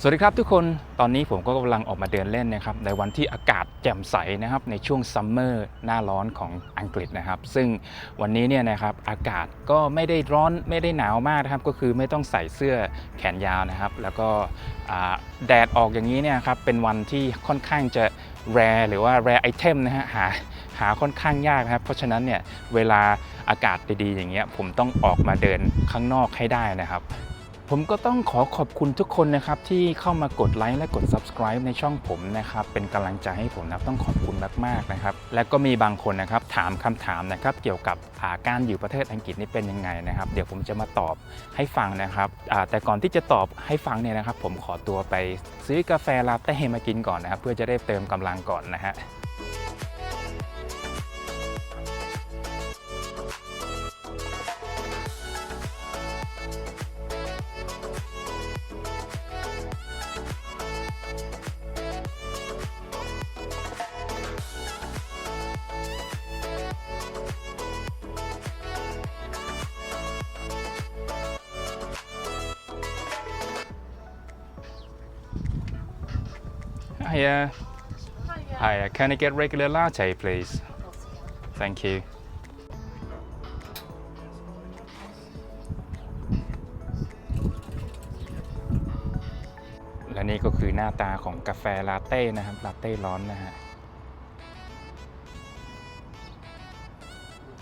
สวัสดีครับทุกคนตอนนี้ผมก็กำลังออกมาเดินเล่นนะครับในวันที่อากาศแจ่มใสนะครับในช่วงซัมเมอร์หน้าร้อนของอังกฤษนะครับ ซึ่งวันนี้เนี่ยนะครับอากาศก็ไม่ได้ร้อนไม่ได้หนาวมากนะครับ ก็คือไม่ต้องใส่เสื้อแขนยาวนะครับ แล้วก็แดดออกอย่างนี้เนี่ยครับเป็นวันที่ค่อนข้างจะแรหรือว่าแรไอเทมนะฮะหาหาค่อนข้างยากนะครับ เพราะฉะนั้นเนี่ยเวลาอากาศดีๆอย่างเงี้ยผมต้องออกมาเดินข้างนอกให้ได้นะครับ ผมก็ต้องขอขอบคุณทุกคนนะครับที่เข้ามากดไลค์และกด subscribe ในช่องผมนะครับเป็นกำลังใจให้ผมนะครับต้องขอบคุณมากๆนะครับและก็มีบางคนนะครับถามคำถามนะครับเกี่ยวกับาการอยู่ประเทศอังกฤษนี่เป็นยังไงนะครับ เดี๋ยวผมจะมาตอบให้ฟังนะครับแต่ก่อนที่จะตอบให้ฟังเนี่ยนะครับ ผมขอตัวไปซื้อกาแฟลาเต้มากินก่อนนะครับ เพื่อจะได้เติมกำลังก่อนนะฮะ Hiya. Hiya. Can I get regular latte, please? Thank you. และนี่ก็คือหน้าตาของกาแฟลาเต้นะครับ ลาเต้ร้อนนะฮะ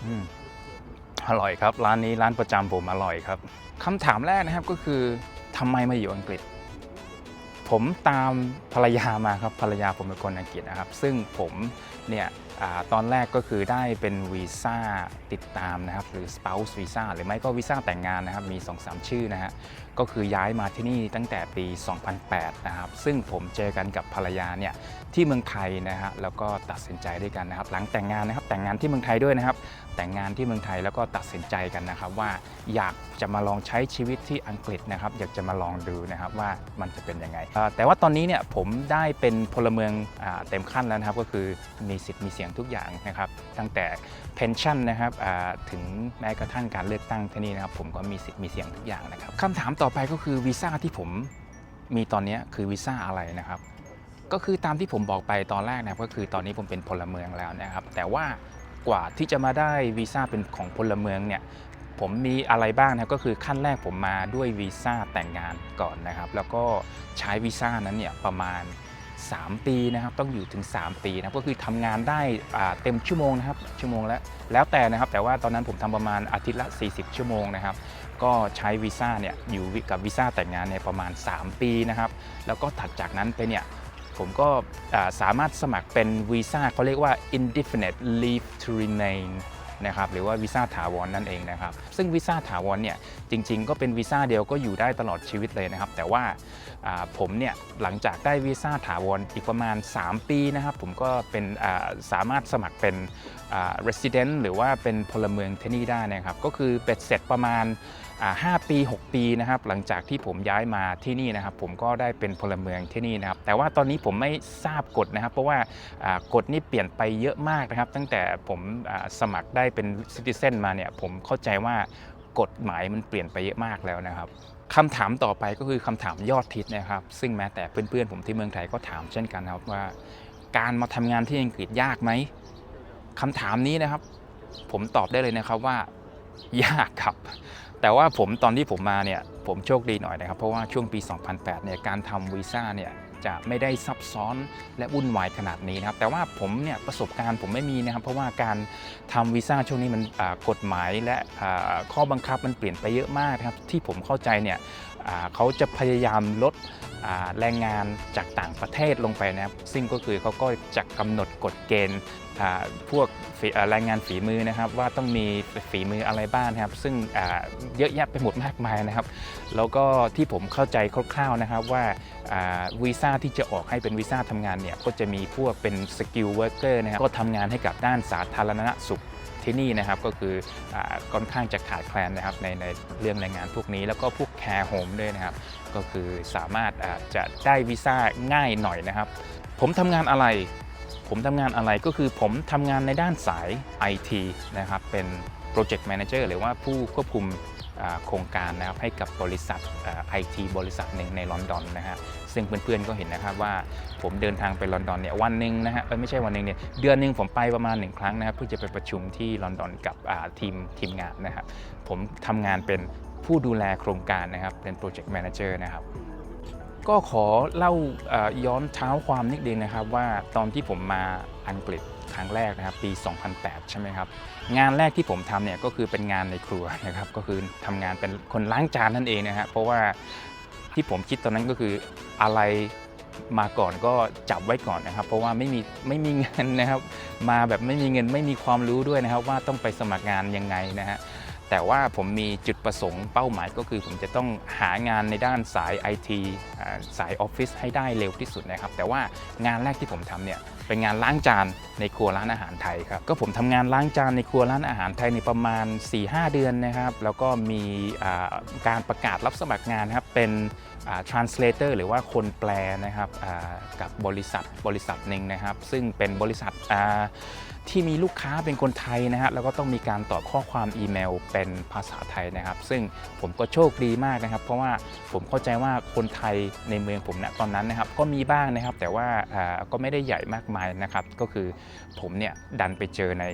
อืม อร่อยครับ ร้านนี้ร้านประจำผมอร่อยครับคำถามแรกนะครับก็คือทำไมมาอยู่อังกฤษ ผมตามภรรยามาครับภรรยาผมเป็นคนอังกฤษนะครับ ซึ่งผมเนี่ย อตอนแรกก็คือได้เป็นวีซ่าติดตามนะครับหรือ spouse visa หรือไม่ก็วีซ่าแต่งงานนะครับมี 2-3 ชื่อนะฮะก็คือย้ายมาที่นี่ตั้งแต่ปี 2008 นะครับ ซึ่งผมเจอกันกับภรรยาเนี่ยที่เมืองไทยนะฮะแล้วก็ตัดสินใจด้วยกันนะครับ หลังแต่งงานนะครับแต่งงานที่เมืองไทยด้วยนะครับ แต่งงานที่เมืองไทยแล้วก็ตัดสินใจกันนะครับ ว่าอยากจะมาลองใช้ชีวิตที่อังกฤษนะครับ อยากจะมาลองดูนะครับว่ามันจะเป็นยังไงแต่ว่าตอนนี้เนี่ยผมได้เป็นพลเมืองอเต็มขั้นแล้วนะครับก็คือมีสิทธิ์มีเสียงทุกอย่างนะครับ ตั้งแต่ pension นะครับถึงแม้กระทั่งการเลือกตั้งที่นี่นะครับผมก็มีสิทธิ์มีเสียงทุกอย่างนะครับคำถามต่อไปก็คือวีซ่าที่ผมมีตอนนี้คือวีซ่าอะไรนะครับ ก็คือตามที่ผมบอกไปตอนแรกนะครับก็คือตอนนี้ผมเป็นพลเมืองแล้วนะครับ แต่ว่ากว่าที่จะมาได้วีซ่าเป็นของพลเมืองเนี่ยผมมีอะไรบ้างนะก็คือขั้นแรกผมมาด้วยวีซ่าแต่งงานก่อนนะครับ แล้วก็ใช้วีซ่านั้นเนี่ยประมาณ 3 ปีนะครับต้องอยู่ถึง 3 ปีนะก็คือทำงานได้เต็มชั่วโมงนะครับชั่วโมงละแล้วแต่นะครับแต่ว่าตอนนั้นผมทำประมาณอาทิตย์ละ 40 ชั่วโมงนะครับก็ใช้วีซ่าเนี่ยอยู่กับวีซ่าแต่งงานเนี่ยประมาณ 3 ปีนะครับแล้วก็ถัดจากนั้นไปเนี่ยผมก็สามารถสมัครเป็นวีซ่าเขาเรียกว่า indefinite leave to remain นะครับหรือว่าวีซ่าถาวรนั่นเองนะครับซึ่งวีซ่าถาวรเนี่ยจริง ๆ ก็เป็นวีซ่าเดียวก็อยู่ได้ตลอดชีวิตเลยนะครับ แต่ว่าผมเนี่ยหลังจากได้วีซ่าถาวรอีกประมาณ 3 ปีนะครับ ผมก็เป็นสามารถสมัครเป็น resident หรือว่าเป็นพลเมืองที่นี่ได้นะครับ ก็คือเป็ดเสร็จประมาณอ่า5ปี 6 ปีนะครับ หลังจากที่ผมย้ายมาที่นี่นะครับ ผมก็ได้เป็นพลเมืองที่นี่นะครับ แต่ว่าตอนนี้ผมไม่ทราบกฎนะครับ เพราะว่ากฎนี่เปลี่ยนไปเยอะมากนะครับ ตั้งแต่ผมสมัครได้เป็นซิติเซนมาเนี่ย ผมเข้าใจว่ากฎหมายมันเปลี่ยนไปเยอะมากแล้วนะครับคำถามต่อไปก็คือคำถามยอดฮิตนะครับ ซึ่งแม้แต่เพื่อนๆผมที่เมืองไทยก็ถามเช่นกันครับว่า การมาทำงานที่อังกฤษยากไหม คำถามนี้นะครับ ผมตอบได้เลยนะครับว่ายากครับ แต่ว่าผมตอนที่ผมมาเนี่ยผมโชคดีหน่อยนะครับ เพราะว่าช่วงปี 2008 เนี่ยการทำวีซ่าเนี่ยจะไม่ได้ซับซ้อนและวุ่นวายขนาดนี้นะครับ แต่ว่าผมเนี่ยประสบการณ์ผมไม่มีนะครับ เพราะว่าการทำวีซ่าช่วงนี้มันกฎหมายและข้อบังคับมันเปลี่ยนไปเยอะมากนะครับ ที่ผมเข้าใจเนี่ย เขาจะพยายามลดแรงงานจากต่างประเทศลงไปนะครับซึ่งก็คือเขาก็จะกำหนดกฎเกณฑ์พวกแรงงานฝีมือนะครับ ว่าต้องมีฝีมืออะไรบ้างนะครับ ซึ่งเยอะแยะไปหมดมากมายนะครับ แล้วก็ที่ผมเข้าใจคร่าวๆนะครับว่าอ่าวีซ่าที่จะออกให้เป็นวีซ่าทำงานเนี่ยก็จะมีพวกเป็นสกิลเวิร์กเกอร์นะครับก็ทำงานให้กับด้านสาธารณสุข ที่นี่นะครับก็คืออค่อนข้างจะขาดแคลนนะครับในในเรื่องแรงงานพวกนี้ แล้วก็พวกแคร์โฮมด้วยนะครับ ก็คือสามารถจะได้วีซ่าง่ายหน่อยนะครับ ผมทำงานอะไร ผมทำงานอะไรก็คือผมทำงานในด้านสาย IT นะครับเป็น Project Manager หรือว่าผู้ควบคุมโครงการนะครับให้กับบริษัทไอทีบริษัทหนึ่งในลอนดอนนะฮะ ซึ่งเพื่อนๆก็เห็นนะครับว่าผมเดินทางไปลอนดอนเนี่ยวันหนึ่งนะฮะไม่ใช่วันหนึ่งเนี่ยเดือนหนึ่งผมไปประมาณหนึ่งครั้งนะครับเพื่อจะไปประชุมที่ลอนดอนกับทีมทีมงานนะครับผมทำงานเป็นผู้ดูแลโครงการนะครับเป็นโปรเจกต์แมเนจเจอร์นะครับก็ขอเล่าย้อนเท้าความนิดนึงนะครับว่าตอนที่ผมมาอังกฤษครั้งแรกนะครับปี 2008 ใช่ไหมครับ งานแรกที่ผมทำเนี่ยก็คือเป็นงานในครัวนะครับก็คือทำงานเป็นคนล้างจานนั่นเองนะฮะเพราะว่า ที่ผมคิดตอนนั้นก็คืออะไรมาก่อนก็จับไว้ก่อนนะครับ เพราะว่าไม่มีไม่มีเงินนะครับ มาแบบไม่มีเงินไม่มีความรู้ด้วยนะครับ ว่าต้องไปสมัครงานยังไงนะฮะ แต่ว่าผมมีจุดประสงค์เป้าหมายก็คือ ผมจะต้องหางานในด้านสาย IT อ่าสายออฟฟิศให้ได้เร็วที่สุดนะครับ แต่ว่างานแรกที่ผมทำเนี่ยเป็นงานล้างจานในครัวร้านอาหารไทยครับก็ผมทำงานล้างจานในครัวร้านอาหารไทยในประมาณ 4-5 เดือนนะครับ แล้วก็มีการประกาศรับสมัครงานนครับเป็นอ่า translator หรือว่าคนแปลนะครับกับบริษัทบริษัทหนึ่งนะครับ ซึ่งเป็นบริษัท ที่มีลูกค้าเป็นคนไทยนะฮะแล้วก็ต้องมีการตอบข้อความอีเมลเป็นภาษาไทยนะครับ ซึ่งผมก็โชคดีมากนะครับ เพราะว่าผมเข้าใจว่าคนไทยในเมืองผมณตอนนั้นนะครับ ก็มีบ้างนะครับ แต่ว่าก็ไม่ได้ใหญ่มากมายนะครับ ก็คือผมเนี่ยดันไปเจอใน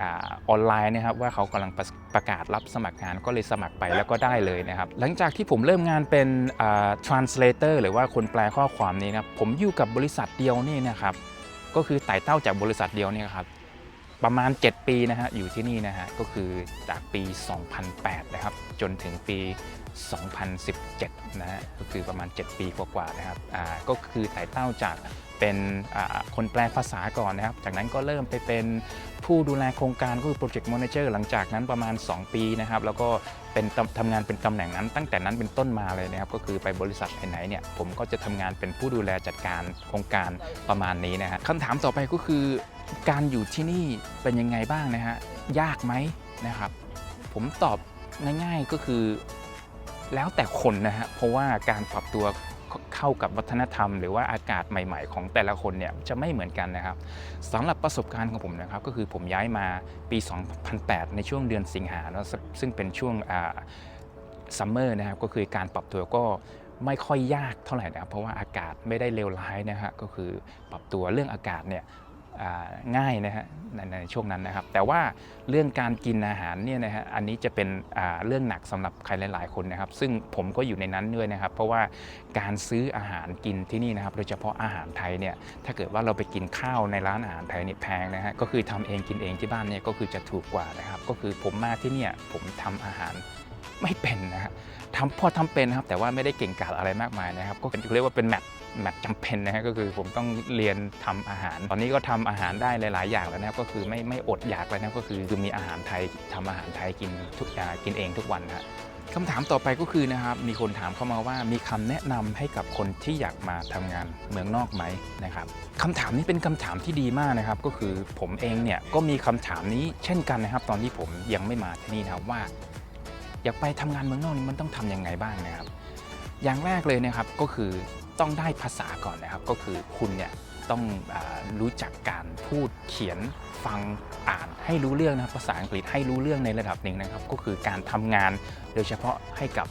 ออนไลน์นะครับ ว่าเขากำลังประกาศรับสมัครงานก็เลยสมัครไปแล้วก็ได้เลยนะครับ หลังจากที่ผมเริ่มงานเป็นอ่า translator หรือว่าคนแปลข้อความนี้นะครับผมอยู่กับบริษัทเดียวนี่นะครับก็คือไต่เต้าจากบริษัทเดียวเนี่ยครับ ประมาณ 7 ปีนะฮะอยู่ที่นี่นะฮะก็คือจากปี 2008 นะครับ จนถึงปี 2017 นะฮะก็คือประมาณ 7 ปีกว่าๆนะครับอ่าก็คือไต่เต้าจากเป็นคนแปลภาษาก่อนนะครับ จากนั้นก็เริ่มไปเป็นผู้ดูแลโครงการก็คือโปรเจกต์ a ม a เจอร์หลังจากนั้นประมาณ 2 ปีนะครับ แล้วก็เป็นทำงานเป็นตำแหน่งนั้น ตั้งแต่นั้นเป็นต้นมาเลยนะครับ ก็คือไปบริษัทไหนเนี่ย ผมก็จะทำงานเป็นผู้ดูแลจัดการโครงการประมาณนี้นะฮะคำถามต่อไปก็คือ การอยู่ที่นี่เป็นยังไงบ้างนะฮะยากไหมนะครับ ผมตอบง่ายๆก็คือแล้วแต่คนนะฮะเพราะว่าการปรับตัวเข้ากับวัฒนธรรม หรือว่าอากาศใหม่ ๆ ของแต่ละคนเนี่ยจะไม่เหมือนกันนะครับสำหรับประสบการณ์ของผมนะครับ ก็คือผมย้ายมาปี 2008 ในช่วงเดือนสิงหาแล้วซึ่งเป็นช่วงซัมเมอร์นะครับก็คือการปรับตัวก็ไม่ค่อยยากเท่าไหร่นะครับเพราะว่าอากาศไม่ได้เลวร้ายนะฮะก็คือปรับตัวเรื่องอากาศเนี่ย ง่ายนะฮะในในช่วงนั้นนะครับ แต่ว่าเรื่องการกินอาหารเนี่ยนะฮะอันนี้จะเป็นเรื่องหนักสำหรับใครหลาย ๆ คนนะครับ ซึ่งผมก็อยู่ในนั้นด้วยนะครับ เพราะว่าการซื้ออาหารกินที่นี่นะครับ โดยเฉพาะอาหารไทยเนี่ยถ้าเกิดว่าเราไปกินข้าวในร้านอาหารไทยเนี่ยแพงนะฮะก็คือทำเองกินเองที่บ้านเนี่ยก็คือจะถูกกว่านะครับ ก็คือผมมาที่เนี่ยผมทำอาหาร ไม่เป็นนะฮะทำพอทำเป็นนะครับแต่ว่าไม่ได้เก่งกาจอะไรมากมายนะครับ ก็เรียกว่าเป็นแมทแมทจำเป็นนะฮะก็คือผมต้องเรียนทำอาหาร ตอนนี้ก็ทำอาหารได้หลาย ๆ อย่างแล้วนะครับก็คือไม่ไม่อดอยากแล้วนะก็คือคือมีอาหารไทยทำอาหารไทยกินทุกอย่างกินเองทุกวันนะฮะคำถามต่อไปก็คือนะครับมีคนถามเข้ามาว่ามีคำแนะนำให้กับคนที่อยากมาทำงานเมืองนอกไหมนะครับคำถามนี้เป็นคำถามที่ดีมากนะครับ ก็คือผมเองเนี่ยก็มีคำถามนี้เช่นกันนะครับ ตอนที่ผมยังไม่มาที่นี่นะครับว่า อยากไปทำงานเมืองนอกนี่มันต้องทำยังไงบ้างนะครับ อย่างแรกเลยนะครับก็คือต้องได้ภาษาก่อนนะครับ ก็คือคุณเนี่ย ต้องอรู้จักการพูดเขียนฟังอ่านให้รู้เรื่องนะครับภาษาอังกฤษให้รู้เรื่องในระดับหนึ่งนะครับ ก็คือการทำงานโดยเฉพาะให้กับ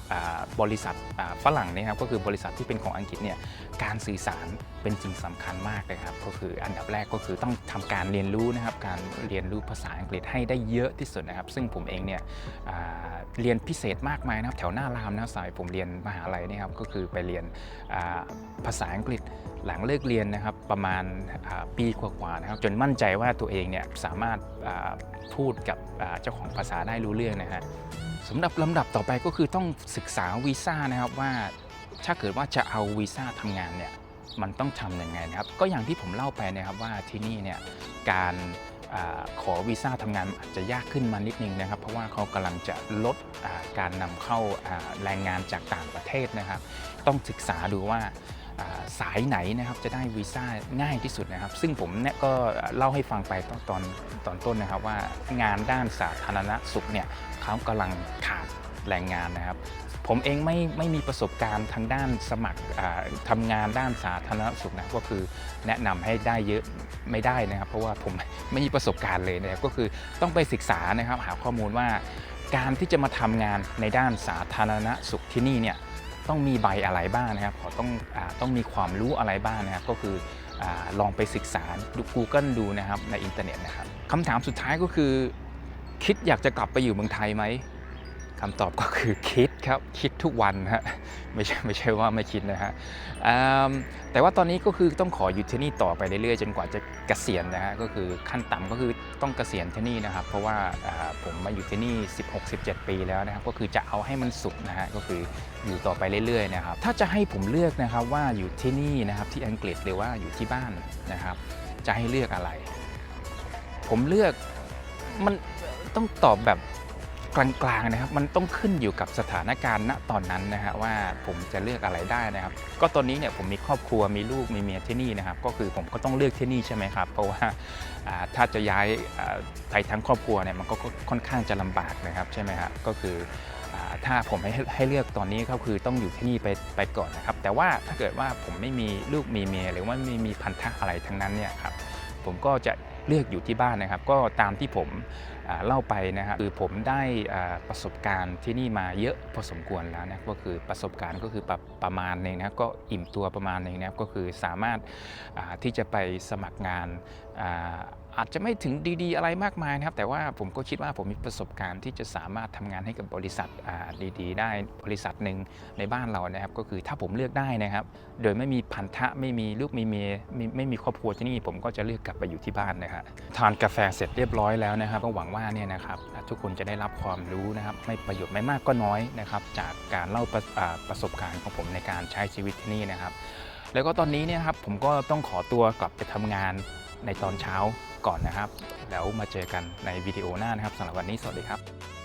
บริษัทฝรั่งนะครับ ก็คือบริษัทที่เป็นของอังกฤษเนี่ยการสื่อสารเป็นสิ่งสำคัญมากเลยครับ ก็คืออันดับแรกก็คือต้องทำการเรียนรู้นะครับ การเรียนรู้ภาษาอังกฤษให้ได้เยอะที่สุดนะครับ ซึ่งผมเองเนี่ยเรียนพิเศษมากมายนะครับ แถวหน้ารามนะสายผมเรียนมหาลัยนี่ยครับก็คือไปเรียนภาษาอังกฤษ หลังเลิกเรียนนะครับประมาณปีกว่าๆนะครับจนมั่นใจว่าตัวเองเนี่ยสามารถพูดกับเจ้าของภาษาได้รู้เรื่องนะฮะสำหรับลำดับต่อไปก็คือต้องศึกษาวีซ่านะครับว่าถ้าเกิดว่าจะเอาวีซ่าทำงานเนี่ยมันต้องทำยังไงนะครับ ก็อย่างที่ผมเล่าไปนะครับว่าที่นี่เนี่ยการอขอวีซ่าทำงานอาจจะยากขึ้นมานิดนึงนะครับ เพราะว่าเขากำลังจะลดการนำเข้าแรงงานจากต่างประเทศนะครับ ต้องศึกษาดูว่า สายไหนนะครับจะได้วีซ่าง่ายที่สุดนะครับ ซึ่งผมเนี่ยก็เล่าให้ฟังไปตอนตอนตอนต้นนะครับว่างานด้านสาธารณสุขเนี่ยเขากำลังขาดแรงงานนะครับ ผมเองไม่ไม่มีประสบการณ์ทางด้านสมัครอ่าทำงานด้านสาธารณสุขนะก็คือแนะนำให้ได้เยอะไม่ได้นะครับ เพราะว่าผมไม่มีประสบการณ์เลยนะครับก็คือต้องไปศึกษานะครับหาข้อมูลว่าการที่จะมาทำงานในด้านสาธารณสุขที่นี่เนี่ย ต้องมีใบอะไรบ้างนะครับขอต้องอต้องมีความรู้อะไรบ้างนะครับ ก็คืออลองไปศึกษาดู Google ดูนะครับในอินเทอร์เน็ตนะครับคำถามสุดท้ายก็คือ คิดอยากจะกลับไปอยู่เมืองไทยไหม คำตอบก็คือคิดครับ คิดทุกวันฮะไม่ใช่ไม่ใช่ว่าไม่คิดนะฮะแต่ว่าตอนนี้ก็คือต้องขออยู่ที่นี่ต่อไปเรื่อยๆ จนกว่าจะเกษียณนะฮะก็คือขั้นต่ำก็คือต้องเกษียณที่นี่นะครับ เพราะว่าอ่าผมมาอยู่ที่นี่ 16-17 ปีแล้วนะครับก็คือจะเอาให้มันสุดนะฮะก็คืออยู่ต่อไปเรื่อยๆนะครับถ้าจะให้ผมเลือกนะครับว่าอยู่ที่นี่นะครับที่อังกฤษหรือว่าอยู่ที่บ้านนะครับ จะให้เลือกอะไร ผมเลือกมันต้องตอบแบบ กลางๆนะครับ มันต้องขึ้นอยู่กับสถานการณ์ณตอนนั้นนะฮะว่าผมจะเลือกอะไรได้นะครับ ก็ตอนนี้เนี่ยผมมีครอบครัวมีลูกมีเมียที่นี่นะครับ ก็คือผมก็ต้องเลือกที่นี่ใช่ไหมครับ เพราะว่าถ้าจะย้ายไปทั้งครอบครัวเนี่ยมันก็ค่อนข้างจะลำบากนะครับใช่ไหมครับก็คืออถ้าผมให้ให้เลือกตอนนี้ก็คือต้องอยู่ที่นี่ไปไปก่อนนะครับ แต่ว่าถ้าเกิดว่าผมไม่มีลูกมีเมียหรือว่าไม่มีพันธะอะไรทั้งนั้นเนี่ยครับผมก็จะเลือกอยู่ที่บ้านนะครับ ก็ตามที่ผม เล่าไปนะครับคือผมได้ประสบการณ์ที่นี่มาเยอะพอสมควรแล้วนะก็คือประสบการณ์ก็คือประประมาณหนึ่งนะก็อิ่มตัวประมาณหนึ่งนะก็คือสามารถที่จะไปสมัครงานอาจจะไม่ถึงดีๆ อะไรมากมายนะครับ แต่ว่าผมก็คิดว่าผมมีประสบการณ์ที่จะสามารถทำงานให้กับบริษัทดีๆ ได้บริษัทหนึ่งในบ้านเรานะครับ ก็คือถ้าผมเลือกได้นะครับ โดยไม่มีพันธะไม่มีลูกไม่มีไม่ไม่มีครอบครัวที่นี่ผมก็จะเลือกกลับไปอยู่ที่บ้านนะครับทานกาแฟเสร็จเรียบร้อยแล้วนะครับก็หวังว่า่าเนี่ยนะครับทุกคนจะได้รับความรู้นะครับ ไม่ประโยชน์ไม่มากก็น้อยนะครับ จากการเล่าประอ่าประสบการณ์ของผมในการใช้ชีวิตที่นี่นะครับ แล้วก็ตอนนี้เนี่ยครับผมก็ต้องขอตัวกลับไปทำงานในตอนเช้าก่อนนะครับ แล้วมาเจอกันในวิดีโอหน้านะครับสำหรับวันนี้สวัสดีครับ